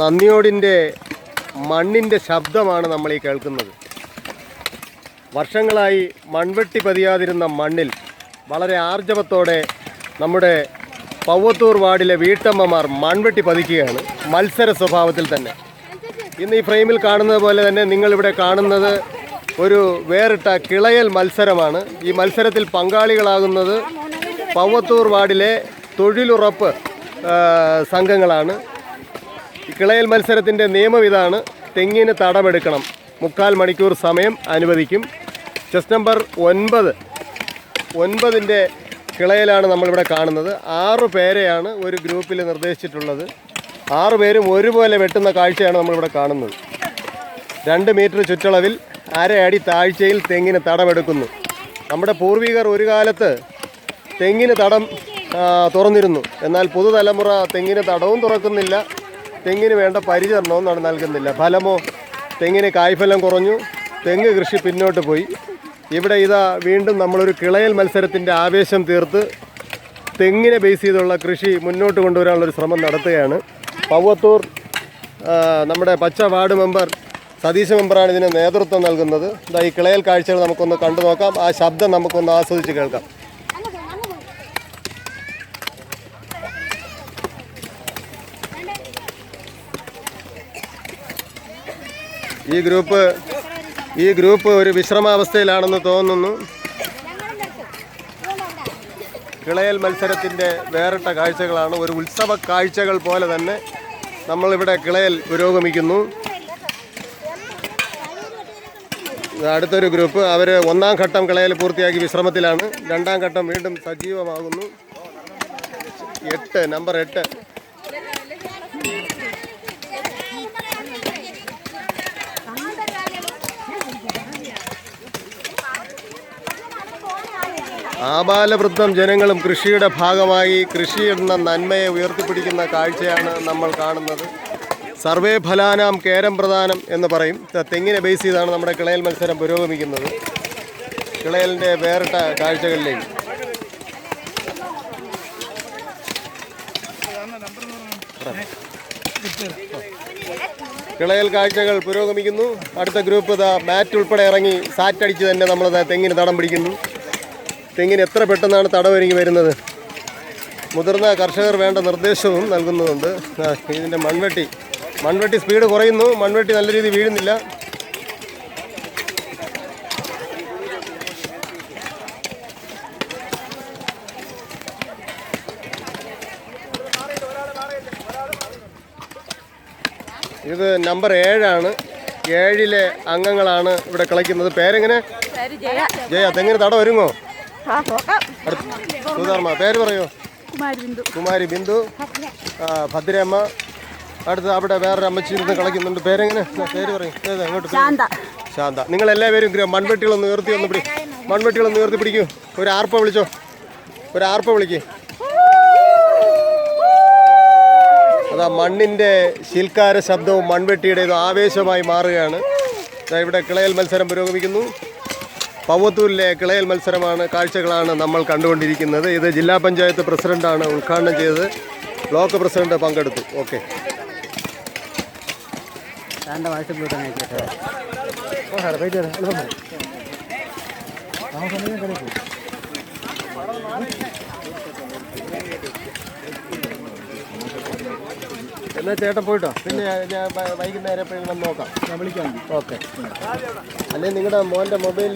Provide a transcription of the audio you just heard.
നന്ദിയോടിന്റെ മണ്ണിന്റെ ശബ്ദമാണ് നമ്മൾ ഈ കേൾക്കുന്നത്. വർഷങ്ങളായി മൺവെട്ടി പതിയാതിരുന്ന മണ്ണിൽ വളരെ ആർജവത്തോടെ നമ്മുടെ പവ്വത്തൂർ വാർഡിലെ വീട്ടമ്മമാർ മൺവെട്ടി പതിക്കുകയാണ് മത്സര സ്വഭാവത്തിൽ തന്നെ. ഇന്ന് ഈ ഫ്രെയിമിൽ കാണുന്നത് പോലെ തന്നെ നിങ്ങളിവിടെ കാണുന്നത് ഒരു വേറിട്ട കിളയൽ മത്സരമാണ്. ഈ മത്സരത്തിൽ പങ്കാളികളാകുന്നത് പവ്വത്തൂർ വാർഡിലെ തൊഴിലുറപ്പ് സംഘങ്ങളാണ്. കിളയൽ മത്സരത്തിന്റെ നിയമം ഇതാണ്. തെങ്ങിന് തടമെടുക്കണം. മുക്കാൽ മണിക്കൂർ സമയം അനുവദിക്കും. ചെസ് നമ്പർ ഒൻപത്. ഒൻപതിന്റെ കിളയിലാണ് നമ്മളിവിടെ കാണുന്നത്. ആറ് പേരെയാണ് ഒരു ഗ്രൂപ്പിൽ നിർദ്ദേശിച്ചിട്ടുള്ളത്. ആറ് പേരും ഒരുപോലെ വെട്ടുന്ന കാഴ്ചയാണ് നമ്മളിവിടെ കാണുന്നത്. രണ്ട് മീറ്റർ ചുറ്റളവിൽ അരയടി താഴ്ചയിൽ തെങ്ങിന് തടമെടുക്കുന്നു. നമ്മുടെ പൂർവികർ ഒരു കാലത്ത് തെങ്ങിന് തടം തുറന്നിരുന്നു. എന്നാൽ പുതുതലമുറ തെങ്ങിന് തടവും തുറക്കുന്നില്ല. തെങ്ങിന് വേണ്ട പരിചരണവും നൽകുന്നില്ല. ഫലമോ തെങ്ങിന് കായ്ഫലം കുറഞ്ഞു. തെങ്ങ് കൃഷി പിന്നോട്ട് പോയി. ഇവിടെ ഇതാ വീണ്ടും നമ്മളൊരു കിളയൽ മത്സരത്തിന്റെ ആവേശം തീർത്ത് തെങ്ങിനെ ബേസ് ചെയ്തുള്ള കൃഷി മുന്നോട്ട് കൊണ്ടുവരാനുള്ളൊരു ശ്രമം നടത്തുകയാണ്. പവ്വത്തൂർ നമ്മുടെ പച്ച വാർഡ് മെമ്പർ സതീശ മെമ്പറാണ് ഇതിന് നേതൃത്വം നൽകുന്നത്. ഇതാ ഈ കിളയൽ കാഴ്ചകൾ നമുക്കൊന്ന് കണ്ടു നോക്കാം. ആ ശബ്ദം നമുക്കൊന്ന് ആസ്വദിച്ച് കേൾക്കാം. ഈ ഗ്രൂപ്പ് ഈ ഗ്രൂപ്പ് ഒരു വിശ്രമാവസ്ഥയിലാണെന്ന് തോന്നുന്നു. കിളയൽ മത്സരത്തിന്റെ വേറിട്ട കാഴ്ചകളാണ്. ഒരു ഉത്സവ കാഴ്ചകൾ പോലെ തന്നെ നമ്മളിവിടെ കിളയൽ പുരോഗമിക്കുന്നു. അടുത്തൊരു ഗ്രൂപ്പ് അവർ ഒന്നാം ഘട്ടം കിളയൽ പൂർത്തിയാക്കി വിശ്രമത്തിലാണ്. രണ്ടാം ഘട്ടം വീണ്ടും സജീവമാകുന്നു. എട്ട് നമ്പർ എട്ട്. ആബാലവൃദ്ധം ജനങ്ങളും കൃഷിയുടെ ഭാഗമായി കൃഷി എന്ന നന്മയെ ഉയർത്തിപ്പിടിക്കുന്ന കാഴ്ചയാണ് നമ്മൾ കാണുന്നത്. സർവേ ഫലാനാം കേരം പ്രധാനം എന്ന് പറയും. തെങ്ങിനെ ബേസ് ചെയ്താണ് നമ്മുടെ കിളയൽ മത്സരം പുരോഗമിക്കുന്നത്. കിളയലിന്റെ വേറിട്ട കാഴ്ചകളിലേക്ക്. കിളയൽ കാഴ്ചകൾ പുരോഗമിക്കുന്നു. അടുത്ത ഗ്രൂപ്പ് ഇതാ മാറ്റ് ഉൾപ്പെടെ ഇറങ്ങി സാറ്റടിച്ച് തന്നെ നമ്മൾ തെങ്ങിന് തടം പിടിക്കുന്നു. തെങ്ങിന് എത്ര പെട്ടെന്നാണ് തടവൊരുങ്ങി വരുന്നത്? മുതിർന്ന കർഷകർ വേണ്ട നിർദ്ദേശവും നൽകുന്നുണ്ട് ഇതിന്റെ മൺവെട്ടി. മൺവെട്ടി സ്പീഡ് കുറയുന്നു. മൺവെട്ടി നല്ല രീതിയിൽ വീഴുന്നില്ല. ഇത് നമ്പർ ഏഴാണ്. ഏഴിലെ അംഗങ്ങളാണ് ഇവിടെ കളിക്കുന്നത്. പേരെങ്ങനെ? ജയ. തെങ്ങിന് തടം ഒരുങ്ങോ? സുധാർമ്മ പേര് പറയോ. കുമാരി ബിന്ദു. ഭദ്രയമ്മ. അടുത്ത് അവിടെ വേറൊരു അമ്മച്ചി ഇരുന്ന് കളിക്കുന്നുണ്ട്. പേരെങ്ങനെ? പേര് പറയും. അങ്ങോട്ട്? ശാന്ത. നിങ്ങൾ എല്ലാവരും മൺവെട്ടികൾ മൺവെട്ടികളൊന്ന് ഉയർത്തി ഒന്ന് പിടി മൺവെട്ടികളൊന്ന് ഉയർത്തി പിടിക്കൂ. ഒരു ആർപ്പ വിളിച്ചോ? ഒരു ആർപ്പ വിളിക്കേ. അതാ മണ്ണിന്റെ ശിൽക്കാര ശബ്ദവും മൺവെട്ടിയുടെ ആവേശമായി മാറുകയാണ്. ഇവിടെ കിളയൽ മത്സരം പുരോഗമിക്കുന്നു. പവത്തൂരിലെ കിളയൽ മത്സരമാണ് കാഴ്ചകളാണ് നമ്മൾ കണ്ടുകൊണ്ടിരിക്കുന്നത്. ഇത് ജില്ലാ പഞ്ചായത്ത് പ്രസിഡന്റാണ് ഉദ്ഘാടനം ചെയ്തത്. ബ്ലോക്ക് പ്രസിഡന്റ് പങ്കെടുത്തു. ഓക്കെ. എന്നാ ചേട്ടൻ പോയിട്ടോ? പിന്നെ ഞാൻ വൈകുന്നേരം എപ്പോഴും വന്ന് നോക്കാം. ഞാൻ വിളിക്കാം. ഓക്കെ. അല്ലെങ്കിൽ നിങ്ങളുടെ മോന്റെ മൊബൈലിൽ